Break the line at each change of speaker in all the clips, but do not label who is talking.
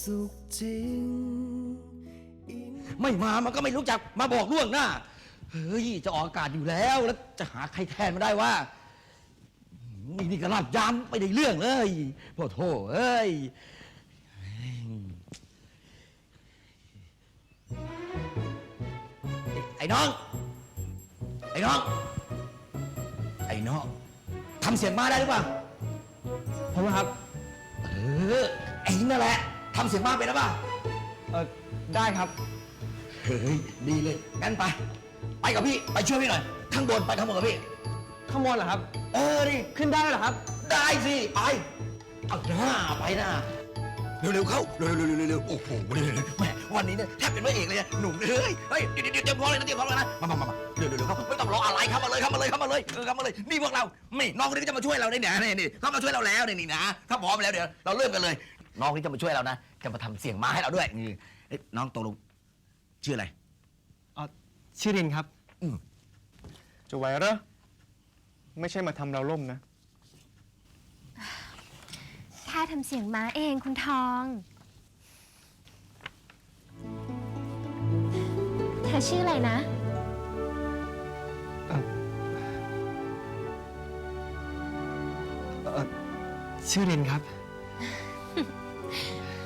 สุขจริงอิน
ไม่มามันก็ไม่รู้จักมาบอกล่วงหน้า เฮ้ย จะออกอากาศอยู่แล้วแล้วจะหาใครแทนมาได้ว่านี่นี่ก็ลาดย้ำไปในเรื่องเลยพ่อโทเอ้ยไอ้น้อง ไอ้น้อง ไอ้น้องทำเสียงมาได้หรือเปล่า
ผมครับ
เออไอ้นั่นแหละ ทำเสียงมาเป็นหรือเปล่า
เออได้ครับ
เฮ้ยดีเลย งั้นไป ไปกับพี่ไปช่วยพี่หน่อย ข้างบนไปข้างบนกับพี่
ข้างบนเหรอครับ
เออดิ
ขึ้นได้เหรอครับ
ได้สิ ไป เอาหน้าไปหน้าเร็วๆเข้าเร็วๆเร็วๆเร็วๆโอ้โหเร็วๆแหมวันนี้เนี่ยแทบเป็นพระเอกเลยอะหนุ่มเอ้ยเฮ้ยเดี๋ยวเดี๋ยวเดี๋ยวพร้อมเลยนะเดี๋ยวพร้อมเลยนะมามามามาเร็วๆเร็วๆเข้าไม่ต้องรออะไรเข้ามาเลยเข้ามาเลยเข้ามาเลยเออเข้ามาเลยนี่พวกเรานี่น้องคนนี้ก็จะมาช่วยเราเนี่ยนี่นี่เข้ามาช่วยเราแล้วเนี่ยนี่นะถ้าพร้อมแล้วเดี๋ยวเราเริ่มกันเลย น้องคนนี้จะมาช่วยเรานะ จะมาทำเสียงมาให้เราด้วยนี่เอ้ยน้องตกลงชื่ออะไร
เออชื่อรินครับ
อืม
จะไหวเหรอไม่ใช่มาทำเราล่มนะ
แค่ทำเสียงม้าเองคุณทอง เธอชื่ออะไรนะ
เออชื่อรินครับ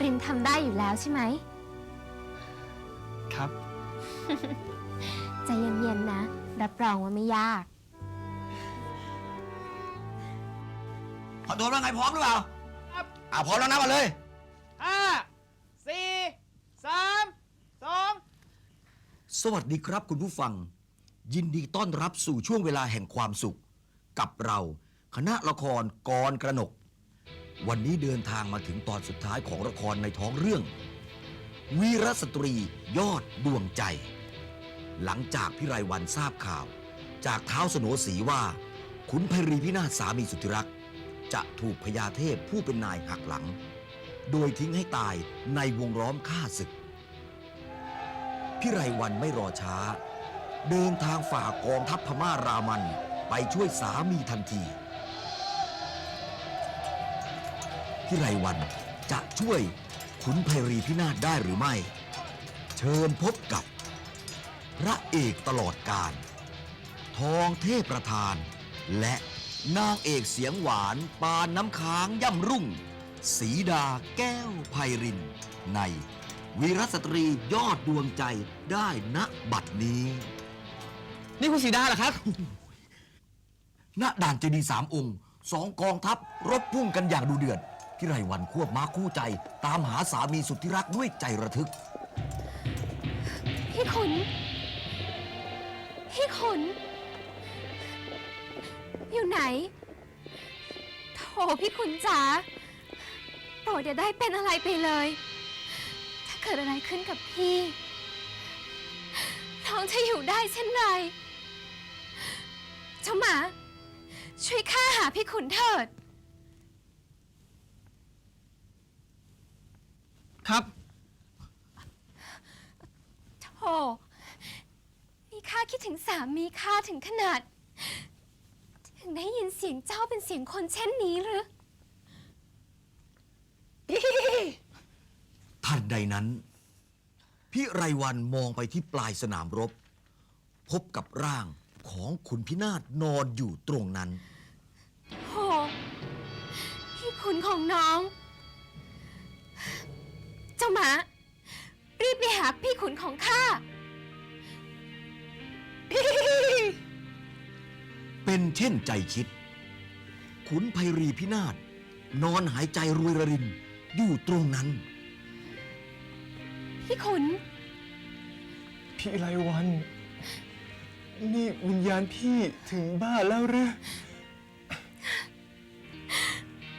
ริมทำได้อยู่แล้วใช่ไหม
ครับ
ใจเย็นๆนะ รับรองว่าไม่ยาก
ขอตัวว่าไงพร้อมหรือเปล่าครับ อ่าพร้อมแล้วนะมาเลย
ห้าสี่สามสอง
สวัสดีครับคุณผู้ฟัง ยินดีต้อนรับสู่ช่วงเวลาแห่งความสุข กับเรา คณะละครกรกระหนก วันนี้เดินทางมาถึงตอนสุดท้ายของละครในท้องเรื่อง วีรสตรียอดดวงใจ หลังจากพิไรวันทราบข่าว จากเท้าสโนสีว่าขุนพรีพินาศสามีสุดที่รัก จะถูกพญาเทพผู้เป็นนายหักหลัง โดยทิ้งให้ตายในวงล้อมฆ่าศึก พิไรวันไม่รอช้า เดินทางฝ่ากองทัพพม่ารามันไปช่วยสามีทันที พิไรวันจะช่วยขุนไพรีพินาศได้หรือไม่ เชิญพบกับ พระเอกตลอดการ ทองเทพประธาน และนางเอกเสียงหวานปานน้ำค้างย่ำรุ่ง สีดาแก้วไพริน ใน วีรสตรียอดดวงใจได้ณบัดนี้
นี่คุณสีดาเหรอครับ
ณด่านเจดีย์สามองค์สองกองทัพรบพุ่งกันอย่างดูเดือด พิไรวันควบม้าคู่ใจ ตามหาสามีสุดที่รักด้วยใจระทึก
พี่ขุนพี่ขุนอยู่ไหนโถพี่ขุนจ๋าโปรดอย่าได้เป็นอะไรไปเลย ถ้าเกิดอะไรขึ้นกับพี่ น้องจะอยู่ได้เช่นไรเจ้าหมา ช่วยข้าหาพี่ขุนเถิด
ครับ
โธ่นี่ข้าคิดถึงสามีข้าถึงขนาด ถึงได้ยินเสียงเจ้าเป็นเสียงคนเช่นนี้หรือ
ทันใดนั้นพิไรวันมองไปที่ปลายสนามรบ พบกับร่างของขุนพินาศนอนอยู่ตรงนั้น
โหพี่ขุนของน้อง เจ้าหมา รีบไปหาพี่ขุนของข้า
เป็นเช่นใจคิด ขุนไพรีพินาศนอนหายใจรวยระริน อยู่ตรงนั้น
พี่ขุน
พี่ไรวัน นี่วิญญาณพี่ถึงบ้านแล้วหรือ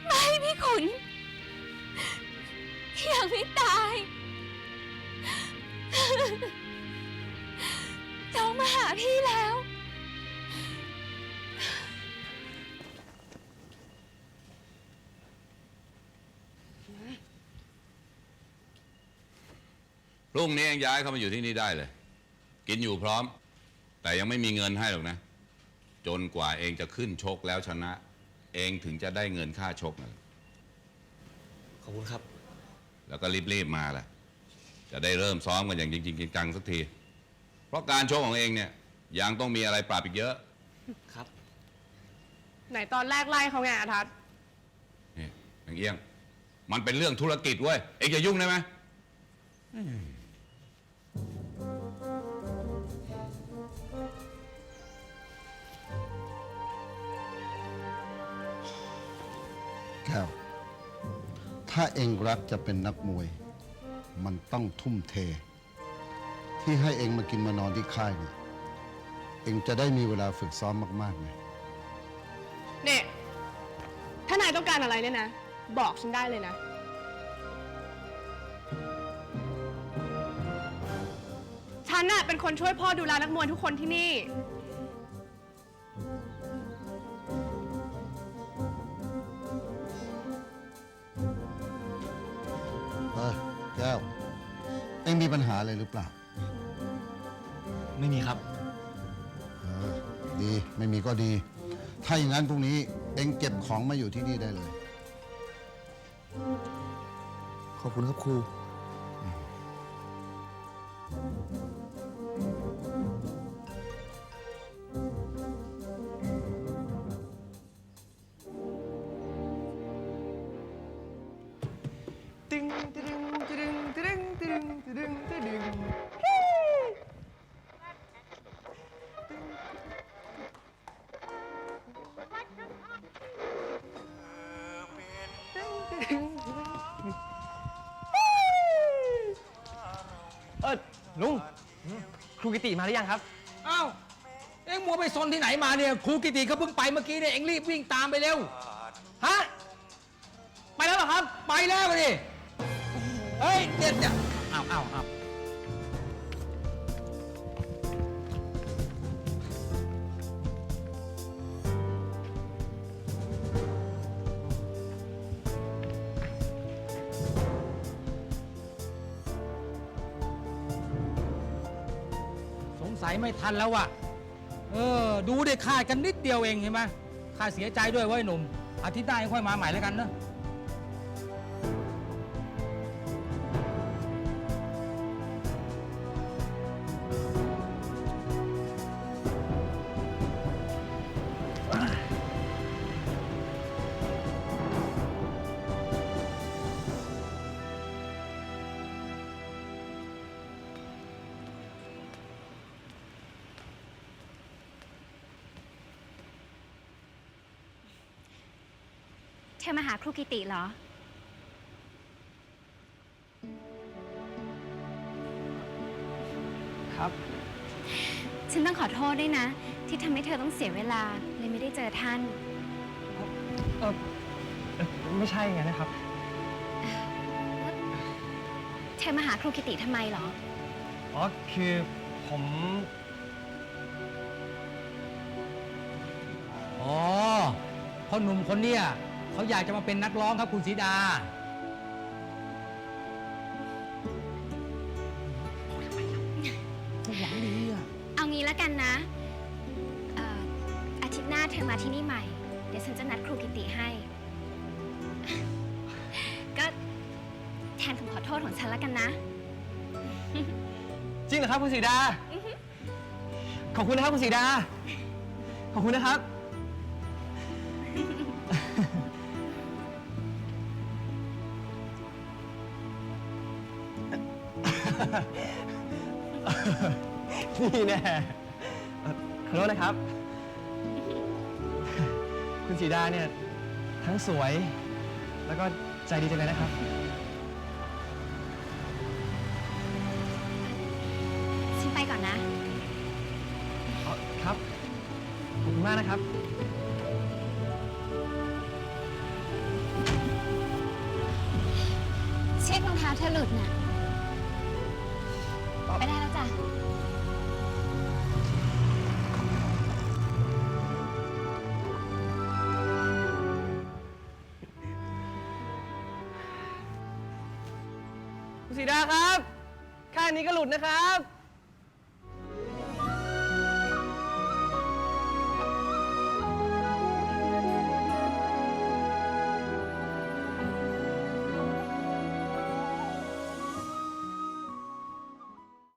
ไม่พี่ขุน ยังไม่ตายเจ้ามาหาพี่แล้ว
พรุ่งนี้เองย้ายเข้ามาอยู่ที่นี่ได้เลย กินอยู่พร้อม แต่ยังไม่มีเงินให้หรอกนะ จนกว่าเองจะขึ้นชกแล้วชนะ เองถึงจะได้เงินค่าชกนะ
ขอบคุณครับ
แล้วก็รีบๆมาแหละจะได้เริ่มซ้อมกันอย่างจริงๆจังๆสักที เพราะการโชว์ของเองเนี่ยยังต้องมีอะไรปรับอีกเยอะ
ครับ
ไหนตอนแรกไล่เขาไงอาทัศน์
นี่นางเอี้ยง มันเป็นเรื่องธุรกิจเว้ย เองอย่ายุ่งได้ไหม
แก้ว ถ้าเองรักจะเป็นนักมวย มันต้องทุ่มเท ที่ให้เองมากินมานอนที่ค่ายเนี่ยเองจะได้มีเวลาฝึกซ้อมมากๆไง
เนี่ย ถ้านายต้องการอะไรเนี่ยนะ บอกฉันได้เลยนะ ฉันน่ะเป็นคนช่วยพ่อดูแลนักมวยทุกคนที่นี่
องมีปัญหาอะไรหรือเปล่า
ไม่มีครับ
เออดีไม่มีก็ดี ถ้าอย่างนั้นพรุ่งนี้เองเก็บของมาอยู่ที่นี่ได้เลย
ขอบคุณครับครู
กิติมาหรือยังครับ
อ้าวเอ็งมัวไปซนที่ไหนมาเนี่ยครูกิติเขาเพิ่งไปเมื่อกี้เนี่ยเอ็งรีบวิ่งตามไปเร็วฮะไปแล้วเหรอครับ ไปแล้วดิเฮ้ยเด็ดเนี่ยอ้าวอ้าวอ้าว สัยไม่ทันแล้วว่ะ เออ ดูได้ขาดกันนิดเดียวเองเห็นไหมข้าเสียใจด้วยเว้ยหนุ่มอาทิตย์หน้ายังค่อยมาใหม่แล้วกันเนอะ
เธอมาหาครูกิติเหรอ
ครับ
ฉันต้องขอโทษด้วยนะ ที่ทำให้เธอต้องเสียเวลาเลยไม่ได้เจอท่าน
เออเอ่อไม่ใช่ไงนะครับ
เธอมาหาครูกิติทำไมเหรอ
อ๋อ คือผม
อ๋อพ่อหนุ่มคนเนี้ย เขาอยากจะมาเป็นนักร้องครับคุณสีดา หวังดีอะ
เอางี้แล้วกันนะเอ่ออาทิตย์หน้าเธอมาที่นี่ใหม่ เดี๋ยวฉันจะนัดครูกิติให้ ก็แทนคำขอโทษของฉันแล้วกันนะ
จริงเหรอครับคุณสีดา ขอบคุณนะครับคุณสีดา ขอบคุณนะครับ นี่แน่เอ่อขอโทษนะครับ คุณสีดาเนี่ย ทั้งสวย แล้วก็ใจดีจังเลยนะครับ
ฉันไปก่อนนะ
อ๋อครับ ขอบคุณมากนะครับ
เช็ครองเท้าเธอหลุดน่ะ
คุณสีดาครับ ข้างนี้ก็หลุดนะครับ